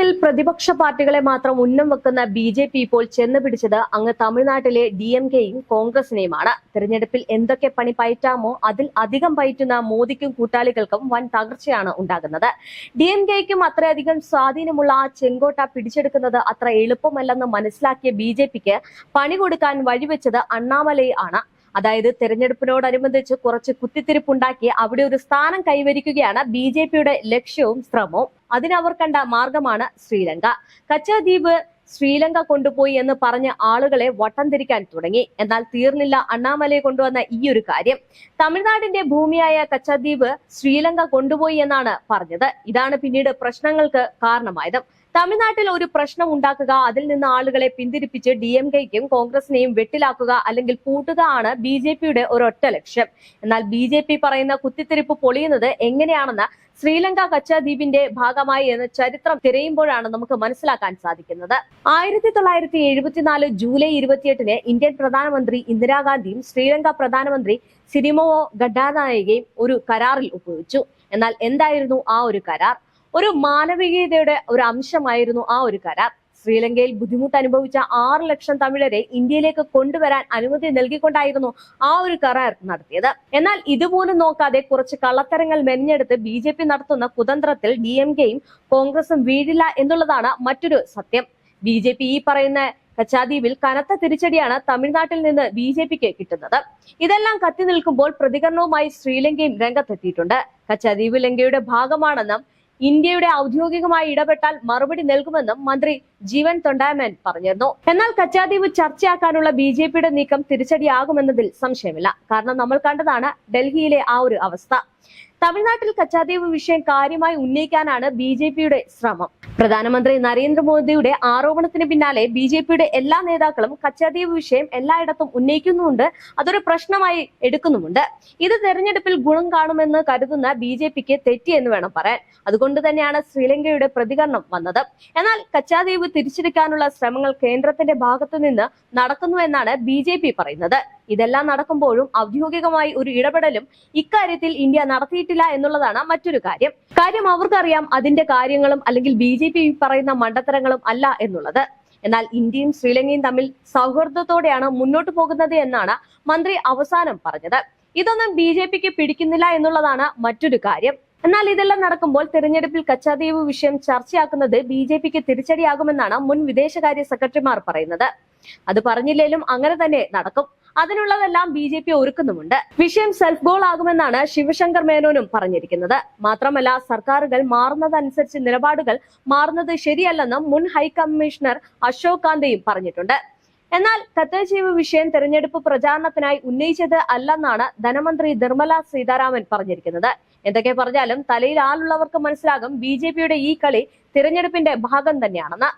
കേരളത്തിൽ പ്രതിപക്ഷ പാർട്ടികളെ മാത്രം ഉന്നം വെക്കുന്ന ബി ജെ പി ഇപ്പോൾ ചെന്ന് പിടിച്ചത് അങ്ങ് തമിഴ്നാട്ടിലെ ഡി എം കെയും കോൺഗ്രസിനെയുമാണ്. തെരഞ്ഞെടുപ്പിൽ എന്തൊക്കെ പണി പയറ്റാമോ അതിൽ അധികം പയറ്റുന്ന മോദിക്കും കൂട്ടാളികൾക്കും വൻ തകർച്ചയാണ് ഉണ്ടാകുന്നത്. ഡി എം കെയ്ക്കും അത്രയധികം സ്വാധീനമുള്ള ആ ചെങ്കോട്ട പിടിച്ചെടുക്കുന്നത് അത്ര എളുപ്പമല്ലെന്ന് മനസ്സിലാക്കിയ ബി ജെ പിക്ക് പണി കൊടുക്കാൻ വഴിവെച്ചത് അണ്ണാമലൈ ആണ് അതായത് തെരഞ്ഞെടുപ്പിനോടനുബന്ധിച്ച് കുറച്ച് കുത്തിത്തിരിപ്പുണ്ടാക്കി അവിടെ ഒരു സ്ഥാനം കൈവരിക്കുകയാണ് ബി ജെ പിയുടെ ലക്ഷ്യവും ശ്രമവും. അതിനവർ കണ്ട മാർഗമാണ് ശ്രീലങ്ക. കച്ചദ്വീപ് ശ്രീലങ്ക കൊണ്ടുപോയി എന്ന് പറഞ്ഞ ആളുകളെ വട്ടം തിരിക്കാൻ തുടങ്ങി. എന്നാൽ തീർന്നില്ല അണ്ണാമലയെ കൊണ്ടുവന്ന ഈ ഒരു കാര്യം. തമിഴ്നാടിന്റെ ഭൂമിയായ കച്ചദ്വീപ് ശ്രീലങ്ക കൊണ്ടുപോയി എന്നാണ് പറഞ്ഞത്. ഇതാണ് പിന്നീട് പ്രശ്നങ്ങൾക്ക് കാരണമായത്. തമിഴ്നാട്ടിൽ ഒരു പ്രശ്നം ഉണ്ടാക്കുക അതിൽ നിന്ന് ആളുകളെ പിന്തിരിപ്പിച്ച് ഡി എം കെക്കും കോൺഗ്രസിനെയും വെട്ടിലാക്കുക അല്ലെങ്കിൽ പൂട്ടുക ആണ് ബി ജെ പിയുടെ ഒരൊറ്റ ലക്ഷ്യം. എന്നാൽ ബി ജെ പി പറയുന്ന കുത്തിത്തിരിപ്പ് പൊളിയുന്നത് എങ്ങനെയാണെന്ന് ശ്രീലങ്ക കച്ചദ്വീപിന്റെ ഭാഗമായി എന്ന ചരിത്രം തിരയുമ്പോഴാണ് നമുക്ക് മനസ്സിലാക്കാൻ സാധിക്കുന്നത്. ആയിരത്തി തൊള്ളായിരത്തി എഴുപത്തിനാല് ജൂലൈ ഇരുപത്തിയെട്ടിന് ഇന്ത്യൻ പ്രധാനമന്ത്രി ഇന്ദിരാഗാന്ധിയും ശ്രീലങ്ക പ്രധാനമന്ത്രി സിരിമോവോ ഗഡാനായികയും ഒരു കരാറിൽ ഒപ്പുവെച്ചു. എന്നാൽ എന്തായിരുന്നു ആ ഒരു കരാർ? ഒരു മാനവികതയുടെ ഒരു അംശമായിരുന്നു ആ ഒരു കരാർ. ശ്രീലങ്കയിൽ ബുദ്ധിമുട്ട് അനുഭവിച്ച ആറ് ലക്ഷം തമിഴരെ ഇന്ത്യയിലേക്ക് കൊണ്ടുവരാൻ അനുമതി നൽകിക്കൊണ്ടായിരുന്നു ആ ഒരു കരാർ നടത്തിയത്. എന്നാൽ ഇതുപോലും നോക്കാതെ കുറച്ച് കള്ളത്തരങ്ങൾ മെനഞ്ഞെടുത്ത് ബി നടത്തുന്ന കുതന്ത്രത്തിൽ ഡി കോൺഗ്രസും വീഴില്ല എന്നുള്ളതാണ് മറ്റൊരു സത്യം. ബി ജെ പി ഈ പറയുന്ന കച്ചാദ്വീപിൽ കനത്ത തിരിച്ചടിയാണ് തമിഴ്നാട്ടിൽ നിന്ന് ബി ജെ പിക്ക് കിട്ടുന്നത്. ഇതെല്ലാം കത്തി നിൽക്കുമ്പോൾ പ്രതികരണവുമായി ശ്രീലങ്കയും രംഗത്തെത്തിയിട്ടുണ്ട്. കച്ചാദ്വീപ് ലങ്കയുടെ ഭാഗമാണെന്നും ഇന്ത്യയുടെ ഔദ്യോഗികമായി ഇടപെട്ടാൽ മറുപടി നൽകുമെന്നും മന്ത്രി ജീവൻ തൊണ്ടാമൻ പറഞ്ഞിരുന്നു. എന്നാൽ കച്ചാദ്വീപ് ചർച്ചയാക്കാനുള്ള ബി ജെ പിയുടെ നീക്കം തിരിച്ചടിയാകുമെന്നതിൽ സംശയമില്ല. കാരണം നമ്മൾ കണ്ടതാണ് ഡൽഹിയിലെ ആ ഒരു അവസ്ഥ. തമിഴ്നാട്ടിൽ കച്ചാദ്വീപ് വിഷയം കാര്യമായി ഉന്നയിക്കാനാണ് ബി ജെ പിയുടെ ശ്രമം. പ്രധാനമന്ത്രി നരേന്ദ്രമോദിയുടെ ആരോപണത്തിന് പിന്നാലെ ബി ജെ പിയുടെ എല്ലാ നേതാക്കളും കച്ചാദ്വീപ് വിഷയം എല്ലായിടത്തും ഉന്നയിക്കുന്നുമുണ്ട്. അതൊരു പ്രശ്നമായി എടുക്കുന്നുമുണ്ട്. ഇത് തെരഞ്ഞെടുപ്പിൽ ഗുണം കാണുമെന്ന് കരുതുന്ന ബി ജെ പിക്ക് തെറ്റിയെന്ന് വേണം പറയാൻ. അതുകൊണ്ട് തന്നെയാണ് ശ്രീലങ്കയുടെ പ്രതികരണം വന്നത്. എന്നാൽ കച്ചാദ്വീപ് തിരിച്ചെടുക്കാനുള്ള ശ്രമങ്ങൾ കേന്ദ്രത്തിന്റെ ഭാഗത്തുനിന്ന് നടക്കുന്നു എന്നാണ് ബി പറയുന്നത്. ഇതെല്ലാം നടക്കുമ്പോഴും ഔദ്യോഗികമായി ഒരു ഇടപെടലും ഇക്കാര്യത്തിൽ ഇന്ത്യ നടത്തിയിട്ടില്ല എന്നുള്ളതാണ് മറ്റൊരു കാര്യം. കാര്യം അവർക്കറിയാം അതിന്റെ കാര്യങ്ങളും അല്ലെങ്കിൽ ബി പറയുന്ന മണ്ടത്തരങ്ങളും അല്ല എന്നുള്ളത്. എന്നാൽ ഇന്ത്യയും ശ്രീലങ്കയും തമ്മിൽ സൗഹൃദത്തോടെയാണ് മുന്നോട്ട് പോകുന്നത് എന്നാണ് മന്ത്രി അവസാനം പറഞ്ഞത്. ഇതൊന്നും ബി ജെ പിക്ക് പിടിക്കുന്നില്ല എന്നുള്ളതാണ് മറ്റൊരു കാര്യം. എന്നാൽ ഇതെല്ലാം നടക്കുമ്പോൾ തെരഞ്ഞെടുപ്പിൽ കച്ചാദ്വീപ് വിഷയം ചർച്ചയാക്കുന്നത് ബി ജെ പിക്ക് തിരിച്ചടിയാകുമെന്നാണ് മുൻ വിദേശകാര്യ സെക്രട്ടറിമാർ പറയുന്നത്. അത് പറഞ്ഞില്ലേലും അങ്ങനെ തന്നെ നടക്കും. അതിനുള്ളതെല്ലാം ബി ജെ പി ഒരുക്കുന്നുമുണ്ട്. വിഷയം സെൽഫ് ഗോൾ ആകുമെന്നാണ് ശിവശങ്കർ മേനോനും പറഞ്ഞിരിക്കുന്നത്. മാത്രമല്ല സർക്കാരുകൾ മാറുന്നതനുസരിച്ച് നിലപാടുകൾ മാറുന്നത് ശരിയല്ലെന്നും മുൻ ഹൈക്കമ്മീഷണർ അശോക് കാന്തയും പറഞ്ഞിട്ടുണ്ട്. എന്നാൽ കത്തജീവ് വിഷയം തെരഞ്ഞെടുപ്പ് പ്രചാരണത്തിനായി ഉന്നയിച്ചത് അല്ലെന്നാണ് ധനമന്ത്രി നിർമ്മല സീതാരാമൻ പറഞ്ഞിരിക്കുന്നത്. എന്തൊക്കെ പറഞ്ഞാലും തലയിൽ ആളുള്ളവർക്ക് മനസ്സിലാകും ബി ഈ കളി തിരഞ്ഞെടുപ്പിന്റെ ഭാഗം തന്നെയാണെന്ന്.